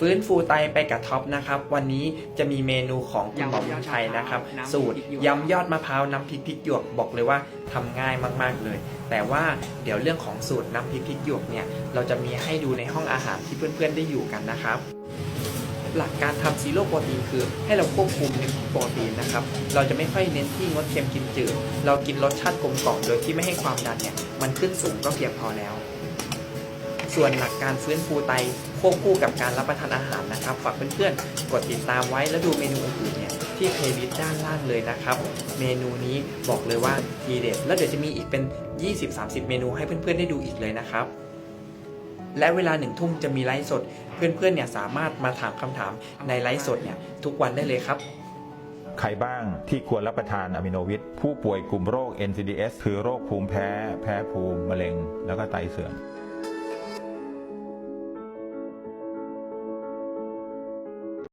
ฟื้นฟูไตไปกับท็อปนะครับ วันนี้จะมีเมนูของคุณหมอบุญชัยนะครับน้ำพริกสูตรหยวกยำยอดมะพร้าวน้ำพริกพริกหยวกบอกเลยว่าทำง่ายมาก ๆ เลย แต่ว่าเดี๋ยวเรื่องของสูตรน้ำพริกพริกหยวกเนี่ยเราจะมีให้ดูในห้องอาหารที่เพื่อนๆได้อยู่กันนะครับหลักการทำซีโร่โปรตีนคือให้เราควบคุมเน้นที่โปรตีนนะครับ เราจะไม่ค่อยเน้นที่งดเค็มกินจืด เรากินรสชาติกลมกล่อมโดยที่ไม่ให้ความดันเนี่ยมันขึ้นสูงก็เพียงพอแล้ว ส่วนหลักการฟื้นฟูไตควบคู่กับการรับประทานอาหารนะครับ ฝากเพื่อนๆ กดติดตามไว้แล้วดูเมนูอื่นๆเนี่ยที่เพลย์ลิสต์ด้านล่างเลยนะครับ เมนูนี้บอกเลยว่าทีเด็ด แล้วเดี๋ยวจะมีอีกเป็น 20-30 เมนูให้เพื่อนๆได้ดูอีกเลยนะครับและเวลาหนึ่งทุ่มจะมีไลฟ์สด เพื่อนๆเนี่ยสามารถมาถามคำถามในไลฟ์สดเนี่ยทุกวันได้เลยครับ ใครบ้างที่ควรรับประทานอะมิโนวิทผู้ป่วยกลุ่มโรค NCDs คือโรคภูมิแพ้ แพ้ภูมิ มะเร็ง แล้วก็ไตเสื่อม